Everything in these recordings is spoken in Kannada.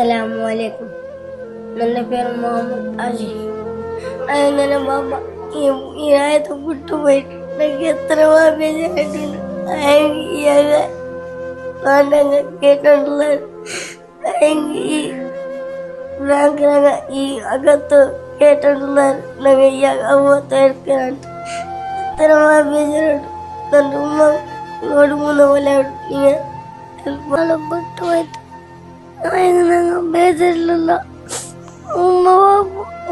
അസലാമലൈക്കും എന്റെ പേര് മുഹമ്മദ് ആഷിഫ് അങ്ങനെ ബാബ ഈ ആയത്ത് വിട്ടുപോയിട്ടുണ്ടെങ്കിൽ എത്ര ബാബിയായിട്ടുണ്ട് പാഠങ്ങൾ കേട്ടിട്ടുള്ള ഈ റാങ്കിലങ്ങ ഈ അകത്ത് കേട്ടിട്ടുള്ള ഞങ്ങൾ ഈ അകത്ത് എടുക്കാനുണ്ട് എത്ര ബാബിയായിട്ടുണ്ട് എന്റെ ഉമ്മ ഓടുമുന്ന പോലെ നിങ്ങൾ വിട്ടുപോയിട്ട് இல்லைல்லா உமாவா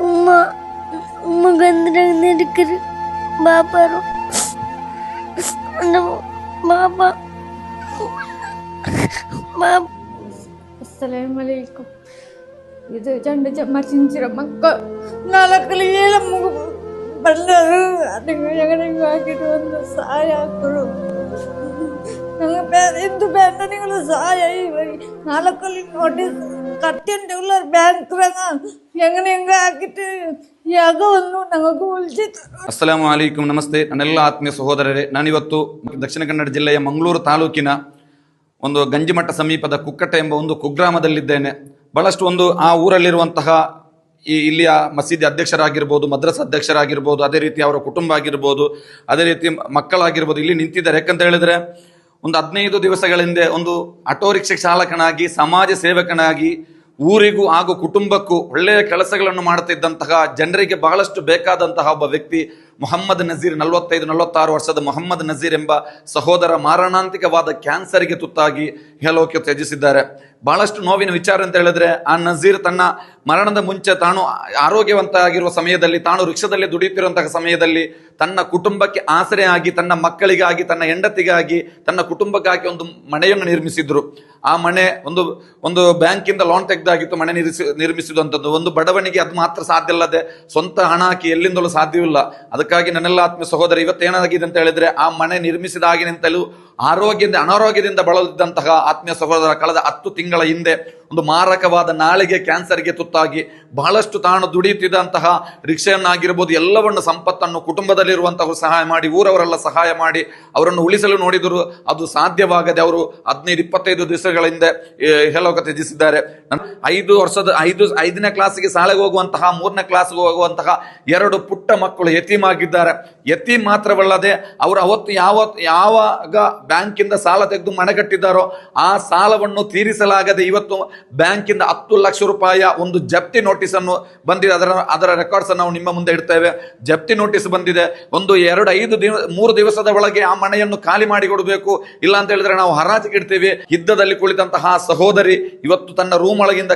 உமா உமா கந்துட்டு இருக்குது பாப்பாரும் அந்த பாப்பா பாப்பா అస్సలేమలేకు ఇది చెండు చెమ్మర్చించిన మక్క ನಾಲ್ಕಲ್ಲಿ ಏಳ ಮಗು ಬಂದರು ಅದಕ್ಕೆ ಹೆಗಡೆಗೆ ಹಾಕಿದ್ದು ಒಂದು ಸಹಾಯ ಹಾಕರು ನಂಗೆ ಬೇರೆ ಇಂದು ಬೇರೆ ಸಹಾಯ ಇವಾಗ ನಾಲ್ಕಲ್ಲಿ ನೋಡಿದ್ರು ನಮಗೂ ಉಳಿಸಿತ್ತು. ಅಸ್ಸಲಾಮು ಅಲೈಕುಂ ನಮಸ್ತೆ. ನನ್ನೆಲ್ಲ ಆತ್ಮೀಯ ಸಹೋದರರೇ, ನಾನಿವತ್ತು ದಕ್ಷಿಣ ಕನ್ನಡ ಜಿಲ್ಲೆಯ ಮಂಗಳೂರು ತಾಲೂಕಿನ ಒಂದು ಗಂಜಿಮಠ ಸಮೀಪದ ಕುಕ್ಕಟ್ಟ ಎಂಬ ಒಂದು ಕುಗ್ರಾಮದಲ್ಲಿದ್ದೇನೆ. ಬಹಳಷ್ಟು ಒಂದು ಆ ಊರಲ್ಲಿರುವಂತಹ ಈ ಇಲ್ಲಿಯ ಮಸೀದಿ ಅಧ್ಯಕ್ಷರಾಗಿರ್ಬೋದು, ಮದ್ರಸ ಅಧ್ಯಕ್ಷರಾಗಿರ್ಬೋದು, ಅದೇ ರೀತಿ ಅವರ ಕುಟುಂಬ ಆಗಿರ್ಬೋದು, ಅದೇ ರೀತಿ ಮಕ್ಕಳಾಗಿರ್ಬೋದು ಇಲ್ಲಿ ನಿಂತಿದ್ದಾರೆ. ಯಾಕಂತ ಹೇಳಿದ್ರೆ ಒಂದು ಹದಿನೈದು ದಿವಸಗಳ ಹಿಂದೆ ಒಂದು ಆಟೋ ರಿಕ್ಷಾ ಚಾಲಕನಾಗಿ, ಸಮಾಜ ಸೇವಕನಾಗಿ, ಊರಿಗೂ ಹಾಗೂ ಕುಟುಂಬಕ್ಕೂ ಒಳ್ಳೆಯ ಕೆಲಸಗಳನ್ನು ಮಾಡುತ್ತಿದ್ದಂತಹ ಜನರಿಗೆ ಬಹಳಷ್ಟು ಬೇಕಾದಂತಹ ಒಬ್ಬ ವ್ಯಕ್ತಿ ಮೊಹಮ್ಮದ್ ನಜೀರ್ ನಲವತ್ತೈದು, ನಲವತ್ತಾರು ವರ್ಷದ ಮೊಹಮ್ಮದ್ ನಜೀರ್ ಎಂಬ ಸಹೋದರ ಮಾರಣಾಂತಿಕವಾದ ಕ್ಯಾನ್ಸರ್ಗೆ ತುತ್ತಾಗಿ ಹೇಳೋಕೆ ತ್ಯಜಿಸಿದ್ದಾರೆ. ಬಹಳಷ್ಟು ನೋವಿನ ವಿಚಾರ ಅಂತ ಹೇಳಿದ್ರೆ, ಆ ನಜೀರ್ ತನ್ನ ಮರಣದ ಮುಂಚೆ ತಾನು ಆರೋಗ್ಯವಂತ ಆಗಿರುವ ಸಮಯದಲ್ಲಿ, ತಾನು ವೃಕ್ಷದಲ್ಲಿ ದುಡಿಯುತ್ತಿರುವಂತಹ ಸಮಯದಲ್ಲಿ ತನ್ನ ಕುಟುಂಬಕ್ಕೆ ಆಸರೆ ಆಗಿ ತನ್ನ ಮಕ್ಕಳಿಗಾಗಿ, ತನ್ನ ಹೆಂಡತಿಗಾಗಿ, ತನ್ನ ಕುಟುಂಬಕ್ಕಾಗಿ ಒಂದು ಮನೆಯನ್ನು ನಿರ್ಮಿಸಿದ್ರು. ಆ ಮನೆ ಒಂದು ಒಂದು ಬ್ಯಾಂಕಿಂದ ಲೋನ್ ತೆಗೆದಾಗಿತ್ತು, ಮನೆ ನಿರ್ಮಿಸಿ, ನಿರ್ಮಿಸಿದಂಥದ್ದು. ಒಂದು ಬಡವಣಿಗೆ ಅದು ಮಾತ್ರ ಸಾಧ್ಯ ಅಲ್ಲದೆ, ಸ್ವಂತ ಹಣ ಹಾಕಿ ಎಲ್ಲಿಂದಲೂ ಸಾಧ್ಯವಿಲ್ಲ. ಅದಕ್ಕಾಗಿ ನನ್ನೆಲ್ಲ ಆತ್ಮ ಸಹೋದರ ಇವತ್ತೇನಾಗಿದೆ ಅಂತ ಹೇಳಿದ್ರೆ ಆ ಮನೆ ನಿರ್ಮಿಸಿದಾಗಿನಿಂತಲೂ ಆರೋಗ್ಯದಿಂದ, ಅನಾರೋಗ್ಯದಿಂದ ಬಳಲಿದ್ದಂತಹ ಆತ್ಮೀಯ ಸಹೋದರ ಕಳೆದ ಹತ್ತು ತಿಂಗಳ ಹಿಂದೆ ಒಂದು ಮಾರಕವಾದ ನಾಳೆಗೆ ಕ್ಯಾನ್ಸರ್ಗೆ ತುತ್ತಾಗಿ ಬಹಳಷ್ಟು ತಾನು ದುಡಿಯುತ್ತಿದ್ದಂತಹ ರಿಕ್ಷೆಯನ್ನಾಗಿರ್ಬೋದು ಎಲ್ಲವನ್ನು ಸಂಪತ್ತನ್ನು ಕುಟುಂಬದಲ್ಲಿರುವಂತಹ ಸಹಾಯ ಮಾಡಿ, ಊರವರೆಲ್ಲ ಸಹಾಯ ಮಾಡಿ ಅವರನ್ನು ಉಳಿಸಲು ನೋಡಿದರು ಅದು ಸಾಧ್ಯವಾಗದೆ ಅವರು ಹದಿನೈದು, ಇಪ್ಪತ್ತೈದು ದಿವಸಗಳ ಹಿಂದೆ ಹೇಳೋಕೆ ತ್ಯಜಿಸಿದ್ದಾರೆ. ಐದು ವರ್ಷದ, ಐದು, ಐದನೇ ಕ್ಲಾಸಿಗೆ ಶಾಲೆಗೆ ಹೋಗುವಂತಹ, ಮೂರನೇ ಕ್ಲಾಸ್ಗೆ ಹೋಗುವಂತಹ ಎರಡು ಪುಟ್ಟ ಮಕ್ಕಳು ಯತೀಮ್ ಆಗಿದ್ದಾರೆ. ಯತೀಮ್ ಮಾತ್ರವಲ್ಲದೆ ಅವರು ಅವತ್ತು ಯಾವ ಯಾವಾಗ ಬ್ಯಾಂಕಿಂದ ಸಾಲ ತೆಗೆದು ಮನೆ ಕಟ್ಟಿದ್ದಾರೋ ಆ ಸಾಲವನ್ನು ತೀರಿಸಲಾಗದೆ ಇವತ್ತು ಬ್ಯಾಂಕಿಂದ ಹತ್ತು ಲಕ್ಷ ರೂಪಾಯಿಯ ಒಂದು ಜಪ್ತಿ ನೋಟಿಸ್ ಅನ್ನು ಬಂದಿದೆ. ಅದರ ಅದರ ರೆಕಾರ್ಡ್ಸ್ ನಾವು ನಿಮ್ಮ ಮುಂದೆ ಇಡ್ತೇವೆ. ಜಪ್ತಿ ನೋಟಿಸ್ ಬಂದಿದೆ. ಒಂದು ಎರಡು, ಐದು ದಿನ, ಮೂರು ದಿವಸದ ಒಳಗೆ ಆ ಮನೆಯನ್ನು ಖಾಲಿ ಮಾಡಿ ಕೊಡಬೇಕು. ಇಲ್ಲ ಅಂತ ಹೇಳಿದ್ರೆ ನಾವು ಹರಾಜಿಗೆ ಇಡ್ತೇವೆ. ಯುದ್ಧದಲ್ಲಿ ಕುಳಿತಂತಹ ಸಹೋದರಿ ಇವತ್ತು ತನ್ನ ರೂಮ್ ಒಳಗಿಂದ